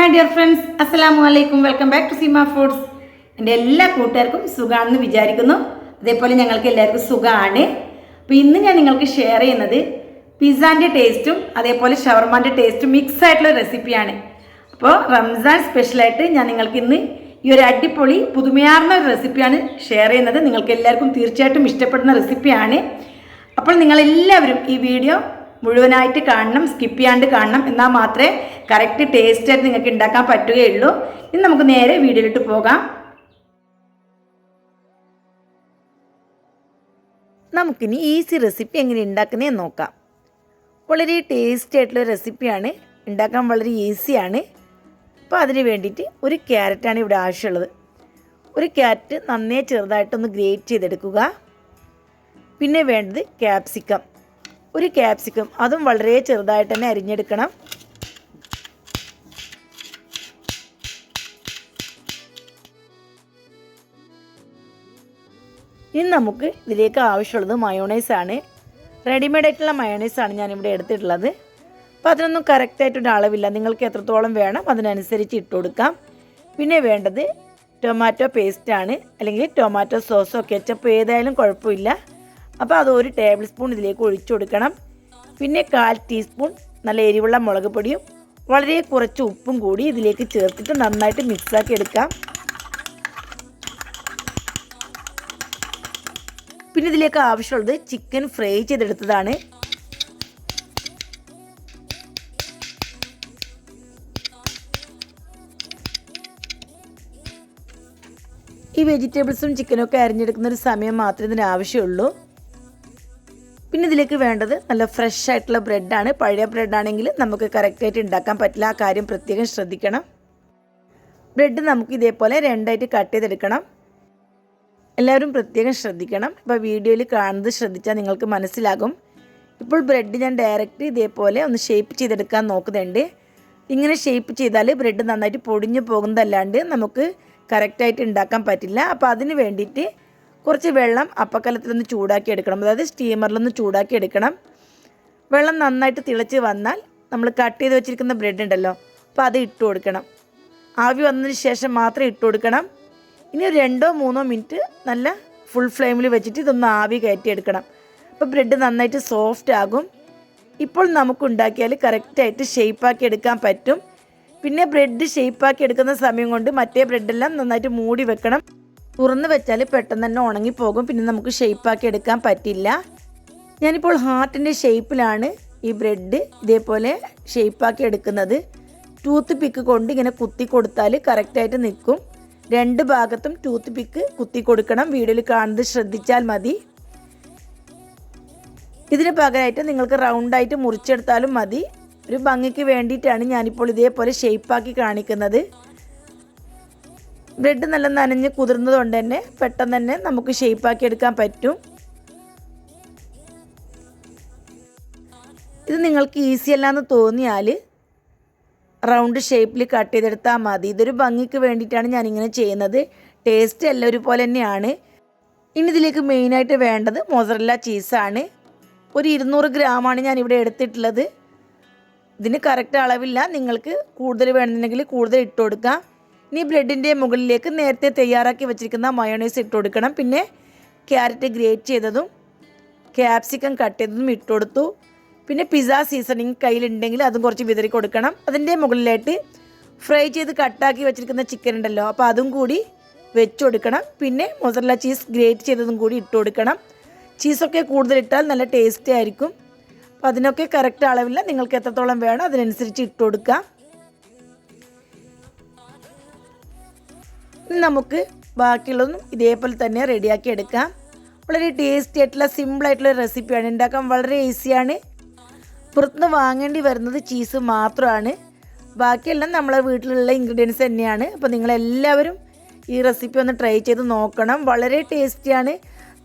Hi dear friends അസ്സലാമു അലൈക്കും welcome back to Seema foods എന്റെ എല്ലാ കൂട്ടുകാർക്കും സുഖമാണെന്ന് വിചാരിക്കുന്നു. അതേപോലെ ഞങ്ങൾക്ക് എല്ലാവർക്കും സുഖമാണ് അപ്പോൾ ഇന്ന് ഞാൻ നിങ്ങൾക്ക് ഷെയർ ചെയ്യുന്നത് പിസ്സാന്റെ ടേസ്റ്റും അതേപോലെ ഷവർമാന്റെ ടേസ്റ്റും മിക്സ് ആയിട്ടുള്ള റെസിപ്പിയാണ് അപ്പോൾ റംസാൻ സ്പെഷ്യലായിട്ട് ഞാൻ നിങ്ങൾക്ക് ഇന്ന് ഈ ഒരു അടിപൊളി പുതുമയാർന്ന റെസിപ്പിയാണ് ഷെയർ ചെയ്യുന്നത്. നിങ്ങൾക്ക് എല്ലാവർക്കും തീർച്ചയായിട്ടും ഇഷ്ടപ്പെടുന്ന റെസിപ്പിയാണ് അപ്പോൾ നിങ്ങളെല്ലാവരും ഈ വീഡിയോ മുഴുവനായിട്ട് കാണണം സ്കിപ്പ് ചെയ്യാണ്ട് കാണണം. എന്നാൽ മാത്രമേ കറക്റ്റ് ടേസ്റ്റ് ആയിട്ട് നിങ്ങൾക്ക് ഉണ്ടാക്കാൻ പറ്റുകയുള്ളൂ. ഇനി നമുക്ക് നേരെ വീഡിയോയിലിട്ട് പോകാം. നമുക്കിനി ഈസി റെസിപ്പി എങ്ങനെ ഉണ്ടാക്കുന്നതെന്ന് നോക്കാം. വളരെ ടേസ്റ്റി ആയിട്ടുള്ള റെസിപ്പിയാണ് ഉണ്ടാക്കാൻ വളരെ ഈസിയാണ് അപ്പോൾ അതിന് വേണ്ടിയിട്ട് ഒരു ക്യാരറ്റാണ് ഇവിടെ ആവശ്യമുള്ളത്. ഒരു ക്യാരറ്റ് നന്നേ ചെറുതായിട്ടൊന്ന് ഗ്രേറ്റ് ചെയ്തെടുക്കുക. പിന്നെ വേണ്ടത് ക്യാപ്സിക്കം ഒരു ക്യാപ്സിക്കം അതും വളരെ ചെറുതായിട്ട് തന്നെ അരിഞ്ഞെടുക്കണം. ഇനി നമുക്ക് ഇതിലേക്ക് ആവശ്യമുള്ളത് മയോണൈസ് ആണ്. റെഡിമെയ്ഡ് ആയിട്ടുള്ള മയോണൈസ് ആണ് ഞാനിവിടെ എടുത്തിട്ടുള്ളത്. അപ്പോൾ അതിനൊന്നും കറക്റ്റായിട്ടൊരു അളവില്ല. നിങ്ങൾക്ക് എത്രത്തോളം വേണം അതിനനുസരിച്ച് ഇട്ട് കൊടുക്കാം. പിന്നെ വേണ്ടത് ടൊമാറ്റോ പേസ്റ്റ് ആണ്. അല്ലെങ്കിൽ ടൊമാറ്റോ സോസോ കെച്ചപ്പ് ഏതായാലും കുഴപ്പമില്ല. അപ്പോൾ അത് ഒരു ടേബിൾ സ്പൂൺ ഇതിലേക്ക് ഒഴിച്ചു കൊടുക്കണം. പിന്നെ കാൽ ടീസ്പൂൺ നല്ല എരിവുള്ള മുളക് പൊടിയും വളരെ കുറച്ച് ഉപ്പും കൂടി ഇതിലേക്ക് ചേർത്തിട്ട് നന്നായിട്ട് മിക്സാക്കി എടുക്കാം. പിന്നെ ഇതിലേക്ക് ആവശ്യമുള്ളത് ചിക്കൻ ഫ്രൈ ചെയ്തെടുത്തതാണ്. ഈ വെജിറ്റബിൾസും ചിക്കനും ഒക്കെ അരിഞ്ഞെടുക്കുന്ന ഒരു സമയം മാത്രമേ ഇതിന് ആവശ്യമുള്ളൂ. പിന്നെ ഇതിലേക്ക് വേണ്ടത് നല്ല ഫ്രഷ് ആയിട്ടുള്ള ബ്രെഡാണ്. പഴയ ബ്രെഡാണെങ്കിൽ നമുക്ക് കറക്റ്റായിട്ട് ഉണ്ടാക്കാൻ പറ്റില്ല. ആ കാര്യം പ്രത്യേകം ശ്രദ്ധിക്കണം. ബ്രെഡ് നമുക്ക് ഇതേപോലെ രണ്ടായിട്ട് കട്ട് ചെയ്തെടുക്കണം. എല്ലാവരും പ്രത്യേകം ശ്രദ്ധിക്കണം. ഇപ്പോൾ വീഡിയോയിൽ കാണുന്നത് ശ്രദ്ധിച്ചാൽ നിങ്ങൾക്ക് മനസ്സിലാകും. ഇപ്പോൾ ബ്രെഡ് ഞാൻ ഡയറക്റ്റ് ഇതേപോലെ ഒന്ന് ഷേപ്പ് ചെയ്തെടുക്കാൻ നോക്കുന്നുണ്ട്. ഇങ്ങനെ ഷേപ്പ് ചെയ്താൽ ബ്രെഡ് നന്നായിട്ട് പൊടിഞ്ഞു പോകുന്നതല്ലാണ്ട് നമുക്ക് കറക്റ്റായിട്ട് ഉണ്ടാക്കാൻ പറ്റില്ല. അപ്പോൾ അതിന് വേണ്ടിയിട്ട് കുറച്ച് വെള്ളം അപ്പക്കലത്തിലൊന്ന് ചൂടാക്കി എടുക്കണം. അതായത് സ്റ്റീമറിലൊന്ന് ചൂടാക്കി എടുക്കണം. വെള്ളം നന്നായിട്ട് തിളച്ച് വന്നാൽ നമ്മൾ കട്ട് ചെയ്ത് വെച്ചിരിക്കുന്ന ബ്രെഡ് ഉണ്ടല്ലോ അപ്പോൾ അത് ഇട്ട് കൊടുക്കണം. ആവി വന്നതിന് ശേഷം മാത്രം ഇട്ട് കൊടുക്കണം. ഇനി ഒരു രണ്ടോ മൂന്നോ മിനിറ്റ് നല്ല ഫുൾ ഫ്ലെയിമിൽ വെച്ചിട്ട് ഇതൊന്ന് ആവി കയറ്റിയെടുക്കണം. അപ്പോൾ ബ്രെഡ് നന്നായിട്ട് സോഫ്റ്റ് ആകും. ഇപ്പോൾ നമുക്ക് ഉണ്ടാക്കിയാൽ കറക്റ്റായിട്ട് ഷേപ്പാക്കി എടുക്കാൻ പറ്റും. പിന്നെ ബ്രെഡ് ഷേപ്പാക്കി എടുക്കുന്ന സമയം കൊണ്ട് മറ്റേ ബ്രെഡെല്ലാം നന്നായിട്ട് മൂടി വെക്കണം. തുറന്ന് വെച്ചാൽ പെട്ടെന്ന് തന്നെ ഉണങ്ങിപ്പോകും പിന്നെ നമുക്ക് ഷേപ്പാക്കി എടുക്കാൻ പറ്റില്ല. ഞാനിപ്പോൾ ഹാർട്ടിന്റെ ഷേപ്പിലാണ് ഈ ബ്രെഡ് ഇതേപോലെ ഷേപ്പാക്കി എടുക്കുന്നത്. ടൂത്ത് പിക്ക് കൊണ്ട് ഇങ്ങനെ കുത്തി കൊടുത്താൽ കറക്റ്റായിട്ട് നിൽക്കും. രണ്ട് ഭാഗത്തും ടൂത്ത് പിക്ക് കുത്തി കൊടുക്കണം. വീഡിയോയിൽ കാണുന്നത് ശ്രദ്ധിച്ചാൽ മതി. ഇതിന് പകരമായിട്ട് നിങ്ങൾക്ക് റൗണ്ടായിട്ട് മുറിച്ചെടുത്താലും മതി. ഒരു ഭംഗിക്ക് വേണ്ടിയിട്ടാണ് ഞാനിപ്പോൾ ഇതേപോലെ ഷേപ്പാക്കി കാണിക്കുന്നത്. ബ്രെഡ് നല്ല നനഞ്ഞ് കുതിർന്നത് കൊണ്ട് തന്നെ പെട്ടെന്ന് തന്നെ നമുക്ക് ഷേപ്പാക്കി എടുക്കാൻ പറ്റും. ഇത് നിങ്ങൾക്ക് ഈസി അല്ലാന്ന് തോന്നിയാൽ റൗണ്ട് ഷേപ്പിൽ കട്ട് ചെയ്തെടുത്താൽ മതി. ഇതൊരു ഭംഗിക്ക് വേണ്ടിയിട്ടാണ് ഞാനിങ്ങനെ ചെയ്യുന്നത്. ടേസ്റ്റ് എല്ലാം ഒരുപോലെ തന്നെയാണ്. ഇനി ഇതിലേക്ക് മെയിനായിട്ട് വേണ്ടത് മൊസറല്ല ചീസാണ് ഒരു ഇരുന്നൂറ് ഗ്രാമാണ് ഞാൻ ഇവിടെ എടുത്തിട്ടുള്ളത്. ഇതിന് കറക്റ്റ് അളവില്ല. നിങ്ങൾക്ക് കൂടുതൽ വേണമെന്നുണ്ടെങ്കിൽ കൂടുതൽ ഇട്ട് കൊടുക്കാം. ഇനി ബ്രെഡിന്റെ മുകളിലേക്ക് നേരത്തെ തയ്യാറാക്കി വെച്ചിരിക്കുന്ന മയോണൈസ് ഇട്ട് കൊടുക്കണം. പിന്നെ ക്യാരറ്റ് ഗ്രേറ്റ് ചെയ്തതും ക്യാപ്സിക്കം കട്ട് ചെയ്തതും ഇട്ട് കൊടുത്തു. പിന്നെ പിസ്സ സീസണിങ് കയ്യിലുണ്ടെങ്കിൽ അതും കുറച്ച് വിതറി കൊടുക്കണം. അതിന്റെ മുകളിലായിട്ട് ഫ്രൈ ചെയ്ത് കട്ടാക്കി വെച്ചിരിക്കുന്ന ചിക്കൻ ഉണ്ടല്ലോ അപ്പോൾ അതും കൂടി വെച്ച് കൊടുക്കണം. പിന്നെ മൊസറല്ല ചീസ് ഗ്രേറ്റ് ചെയ്തതും കൂടി ഇട്ട് കൊടുക്കണം. ചീസൊക്കെ കൂടുതലിട്ടാൽ നല്ല ടേസ്റ്റി ആയിരിക്കും. അപ്പോൾ അതിനൊക്കെ കറക്റ്റ് അളവില്ല നിങ്ങൾക്ക് എത്രത്തോളം വേണം അതിനനുസരിച്ച് ഇട്ട് കൊടുക്കാം. നമുക്ക് ബാക്കിയുള്ളതും ഇതേപോലെ തന്നെ റെഡിയാക്കി എടുക്കാം. വളരെ ടേസ്റ്റി ആയിട്ടുള്ള സിമ്പിൾ ആയിട്ടുള്ള റെസിപ്പിയാണ് ഉണ്ടാക്കാൻ വളരെ ഈസിയാണ് പുറത്തുനിന്ന് വാങ്ങേണ്ടി വരുന്നത് ചീസ് മാത്രമാണ്. ബാക്കിയെല്ലാം നമ്മളെ വീട്ടിലുള്ള ഇൻഗ്രീഡിയൻസ് തന്നെയാണ്. അപ്പോൾ നിങ്ങളെല്ലാവരും ഈ റെസിപ്പി ഒന്ന് ട്രൈ ചെയ്ത് നോക്കണം. വളരെ ടേസ്റ്റിയാണ്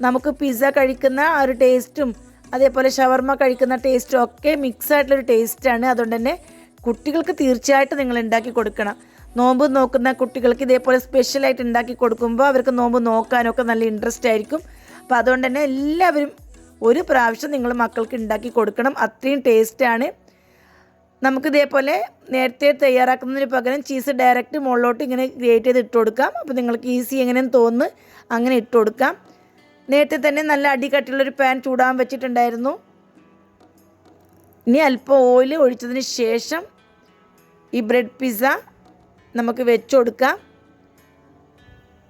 നമുക്ക് പിസ്സ കഴിക്കുന്ന ആ ഒരു ടേസ്റ്റും അതേപോലെ ഷവർമ കഴിക്കുന്ന ടേസ്റ്റും ഒക്കെ മിക്സ് ആയിട്ടുള്ളൊരു ടേസ്റ്റാണ് അതുകൊണ്ട് തന്നെ കുട്ടികൾക്ക് തീർച്ചയായിട്ടും നിങ്ങൾ ഉണ്ടാക്കി കൊടുക്കണം. നോമ്പ് നോക്കുന്ന കുട്ടികൾക്ക് ഇതേപോലെ സ്പെഷ്യലായിട്ട് ഉണ്ടാക്കി കൊടുക്കുമ്പോൾ അവർക്ക് നോമ്പ് നോക്കാനൊക്കെ നല്ല ഇൻട്രസ്റ്റ് ആയിരിക്കും. അപ്പോൾ അതുകൊണ്ട് തന്നെ എല്ലാവരും ഒരു പ്രാവശ്യം നിങ്ങൾ മക്കൾക്ക് ഉണ്ടാക്കി കൊടുക്കണം. അത്രയും ടേസ്റ്റാണ് നമുക്ക് ഇതേപോലെ നേരത്തെ തയ്യാറാക്കുന്നതിന് പകരം ചീസ് ഡയറക്റ്റ് മുകളിലോട്ട് ഇങ്ങനെ ഗ്രേറ്റ് ചെയ്ത് ഇട്ട് കൊടുക്കാം. അപ്പോൾ നിങ്ങൾക്ക് ഈസി എങ്ങനെയും തോന്നുന്നു അങ്ങനെ ഇട്ട് കൊടുക്കാം. നേരത്തെ തന്നെ നല്ല അടികട്ടിയുള്ളൊരു പാൻ ചൂടാൻ വെച്ചിട്ടുണ്ടായിരുന്നു. ഇനി അല്പം ഓയിൽ ഒഴിച്ചതിന് ശേഷം ഈ ബ്രെഡ് പിസ്സ നമുക്ക് വെച്ച് കൊടുക്കാം.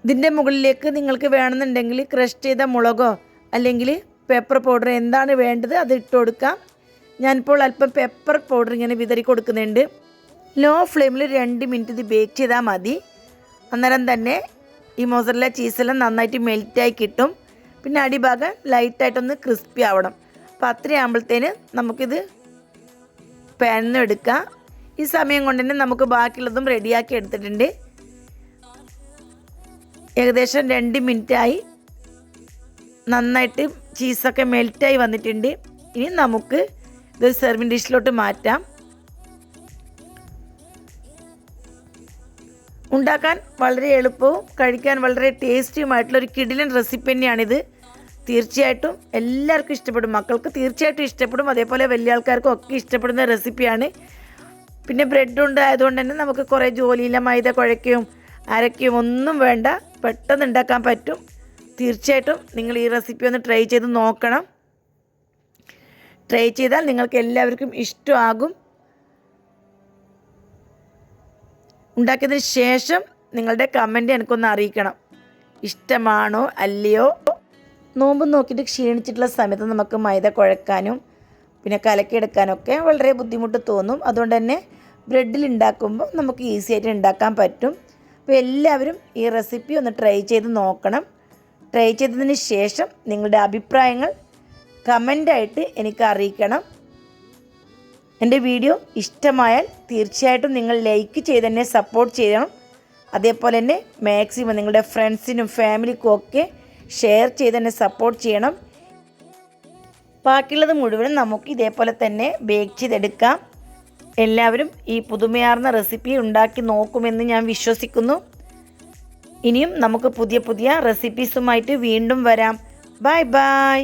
ഇതിന്റെ മുകളിലേക്ക് നിങ്ങൾക്ക് വേണമെന്നുണ്ടെങ്കിൽ ക്രഷ് ചെയ്ത മുളകോ അല്ലെങ്കിൽ പെപ്പർ പൗഡർ എന്താണ് വേണ്ടത് അത് ഇട്ട് കൊടുക്കാം. ഞാനിപ്പോൾ അല്പം പെപ്പർ പൗഡർ ഇങ്ങനെ വിതറി കൊടുക്കുന്നുണ്ട്. ലോ ഫ്ലെയിമിൽ രണ്ട് മിനിറ്റ് ഇത് ബേക്ക് ചെയ്താൽ മതി. അന്നേരം തന്നെ ഈ മൊസറല്ല ചീസെല്ലാം നന്നായിട്ട് മെൽറ്റായി കിട്ടും. പിന്നെ അടിഭാഗം ലൈറ്റായിട്ടൊന്ന് ക്രിസ്പി ആവണം. അപ്പോൾ അത്രയാകുമ്പോഴത്തേന് നമുക്കിത് പാനിൽ നിന്ന് എടുക്കാം. ഈ സമയം കൊണ്ട് തന്നെ നമുക്ക് ബാക്കിയുള്ളതും റെഡിയാക്കി എടുത്തിട്ടുണ്ട്. ഏകദേശം രണ്ട് മിനിറ്റായി നന്നായിട്ട് ചീസൊക്കെ മെൽറ്റായി വന്നിട്ടുണ്ട്. ഇനി നമുക്ക് ഇത് സെർവിങ് ഡിഷിലോട്ട് മാറ്റാം. ഉണ്ടാക്കാൻ വളരെ എളുപ്പവും കഴിക്കാൻ വളരെ ടേസ്റ്റിയുമായിട്ടുള്ള ഒരു കിടിലൻ റെസിപ്പി തന്നെയാണിത്. തീർച്ചയായിട്ടും എല്ലാവർക്കും ഇഷ്ടപ്പെടും. മക്കൾക്ക് തീർച്ചയായിട്ടും ഇഷ്ടപ്പെടും. അതേപോലെ വലിയ ആൾക്കാർക്കും ഒക്കെ ഇഷ്ടപ്പെടുന്ന റെസിപ്പിയാണ് പിന്നെ ബ്രെഡ് ഉണ്ട് ആയതുകൊണ്ട് തന്നെ നമുക്ക് കുറേ ജോലിയില്ല മൈദ കുഴയ്ക്കുകയും അരയ്ക്കുകയും ഒന്നും വേണ്ട. പെട്ടെന്ന് ഉണ്ടാക്കാൻ പറ്റും. തീർച്ചയായിട്ടും നിങ്ങൾ ഈ റെസിപ്പി ഒന്ന് ട്രൈ ചെയ്ത് നോക്കണം. ട്രൈ ചെയ്താൽ നിങ്ങൾക്ക് എല്ലാവർക്കും ഇഷ്ടമാകും. ഉണ്ടാക്കിയതിന് ശേഷം നിങ്ങളുടെ കമന്റ് എനിക്കൊന്ന് അറിയിക്കണം. ഇഷ്ടമാണോ അല്ലയോ? നോമ്പ് നോക്കിയിട്ട് ക്ഷീണിച്ചിട്ടുള്ള സമയത്ത് നമുക്ക് മൈദ കുഴക്കാനും പിന്നെ കലക്കിയെടുക്കാനൊക്കെ വളരെ ബുദ്ധിമുട്ട് തോന്നും. അതുകൊണ്ട് തന്നെ ബ്രെഡിൽ ഉണ്ടാക്കുമ്പോൾ നമുക്ക് ഈസി ആയിട്ട് ഉണ്ടാക്കാൻ പറ്റും. അപ്പോൾ എല്ലാവരും ഈ റെസിപ്പി ഒന്ന് ട്രൈ ചെയ്ത് നോക്കണം. ട്രൈ ചെയ്തതിന് ശേഷം നിങ്ങളുടെ അഭിപ്രായങ്ങൾ കമന്റായിട്ട് എനിക്ക് അറിയിക്കണം. എന്റെ വീഡിയോ ഇഷ്ടമായാൽ തീർച്ചയായിട്ടും നിങ്ങൾ ലൈക്ക് ചെയ്ത് തന്നെ സപ്പോർട്ട് ചെയ്യണം. അതേപോലെ തന്നെ മാക്സിമം നിങ്ങളുടെ ഫ്രണ്ട്സിനും ഫാമിലിക്കും ഒക്കെ ഷെയർ ചെയ്ത് തന്നെ സപ്പോർട്ട് ചെയ്യണം. ബാക്കിയുള്ളത് മുഴുവനും നമുക്ക് ഇതേപോലെ തന്നെ ബേക്ക് ചെയ്തെടുക്കാം. എല്ലാവരും ഈ പുതുമയാർന്ന റെസിപ്പി ഉണ്ടാക്കി നോക്കുമെന്ന് ഞാൻ വിശ്വസിക്കുന്നു. ഇനിയും നമുക്ക് പുതിയ പുതിയ റെസിപ്പീസുമായിട്ട് വീണ്ടും വരാം. Bye bye